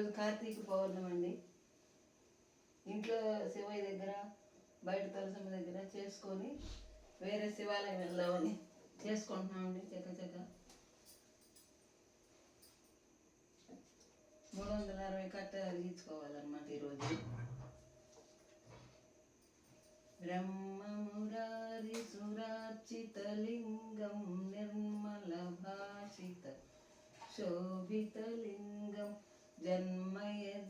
ఈరోజు కార్తీక పౌర్ణమి అండి. ఇంట్లో శివయ్య దగ్గర బయట తులసమ్మ దగ్గర చేసుకొని వేరే శివాలయం వెళ్దామని చేసుకుంటున్నామండి చెక్క చెక్క. మూడు వందల అరవై కట్ట తీసుకోవాలన్నమాట ఈరోజు. బ్రహ్మమురారి సురార్చితలింగం నిర్మల భాషిత శోభితలింగం 咱没。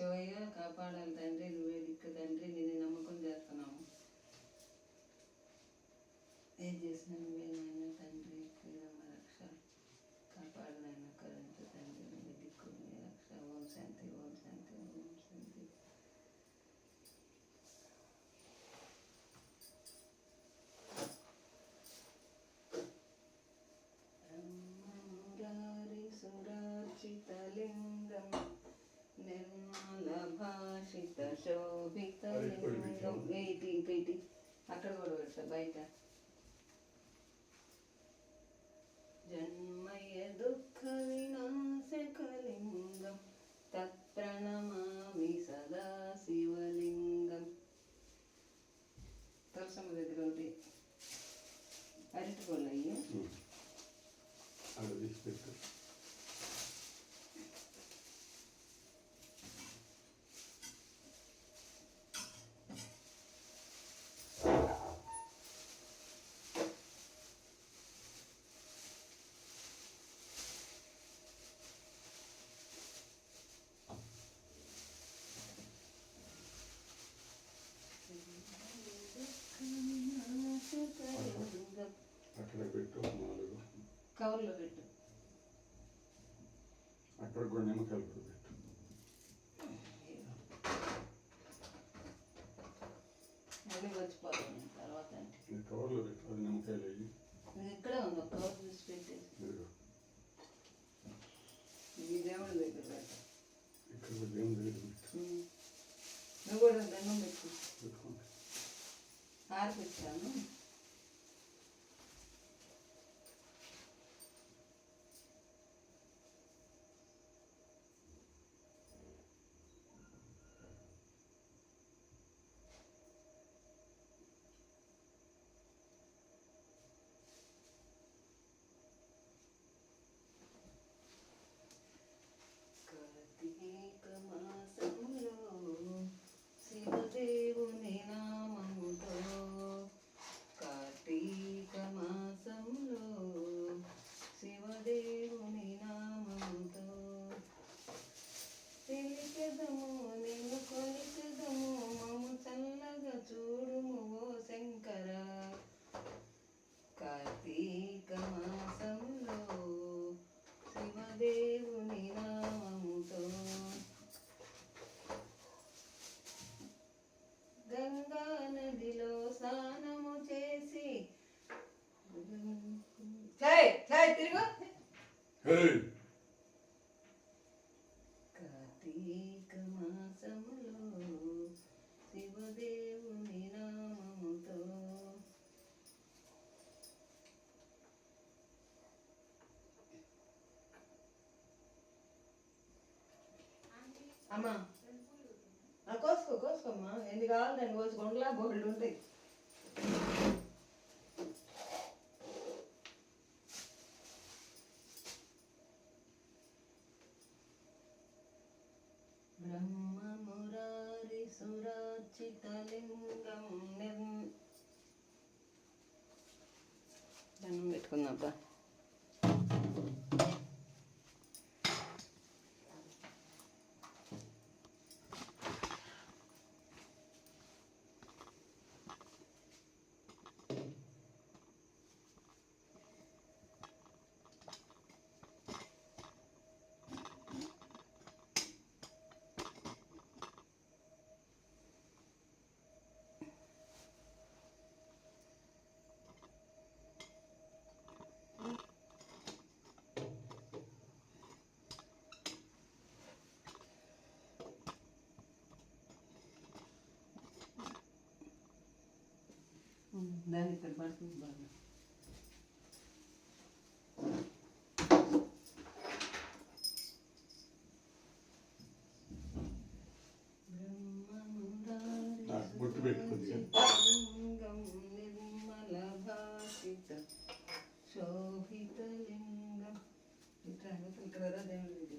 శివయ్య కాపాడాలి తండ్రి నువ్వే దిక్కు తండ్రి నేను నమ్మకం చేస్తున్నాము. ఏం చేసినా నువ్వే నాయన? that. కవర్లో పెట్టు. అక్కడ కూడా నిమ్మకాయలు కూడా పెట్టు. మళ్ళీ వచ్చిపోతాను తర్వాత అంటే. కవర్లో పెట్టు అది నిమ్మకాయలు అయ్యి. ఇది ఇక్కడే ఉంది కవర్ తీసి పెట్టేసి. ఇదిగో. ఈ దేవుడి దగ్గర పెట్టు. ఇక్కడ కూడా దేవుని దగ్గర పెట్టు. నువ్వు కూడా దండం పెట్టు. పెట్టుకోండి ఆరిపించాను తిరుగు. కార్తీక మాసములో శివదేవుని నామముతో అమ్మా. కోసుకో కోసుకోమ్మా ఎన్ని కావాలి దాన్ని కోసి గుండలా బోళ్ళు ఉంటాయి. దండం Dani trabalha com banda. ಶೋಭಿತಲಿಂಗ ಇಟ್ಟ ಹಾಗೆ ಕಲರ ದೇವರಿದೆ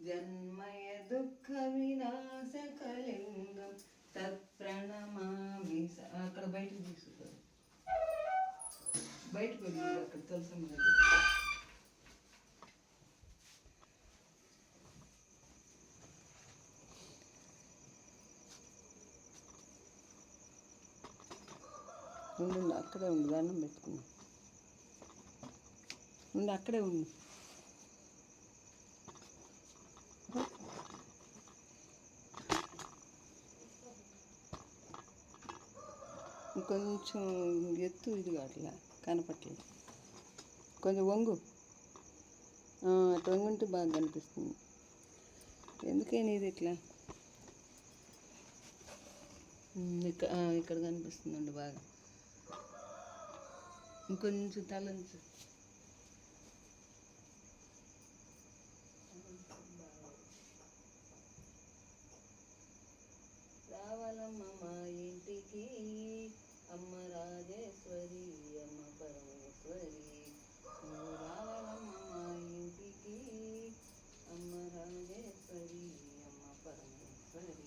జన్మయ దుఃఖ వినాశకలింగం తత్ప్రణమామి స- అక్కడ బయటకు తీసుకుంటారు బయటకు వెళ్ళి అక్కడ తులసమ్మ దగ్గర ఉండు అక్కడే ఉండు దండం పెట్టుకున్నాం. ఉండు అక్కడే ఉండు. కొంచెం ఎత్తు ఇది అట్లా కనపట్లేదు. కొంచెం వంగు. అటు వంగుంటే బాగా కనిపిస్తుంది. ఎందుకని ఇది ఇట్లా? ఇక్కడ ఇక్కడ కనిపిస్తుందండి బాగా. ఇంకొంచెం తలంచు. రావాలమ్మ మా ఇంటికి. అమ్మ రాజేశ్వరి అమ్మ పరమేశ్వరి. నువ్వు రావాలమ్మ మా ఇంటికి. అమ్మ రాజేశ్వరి అమ్మ పరమేశ్వరి.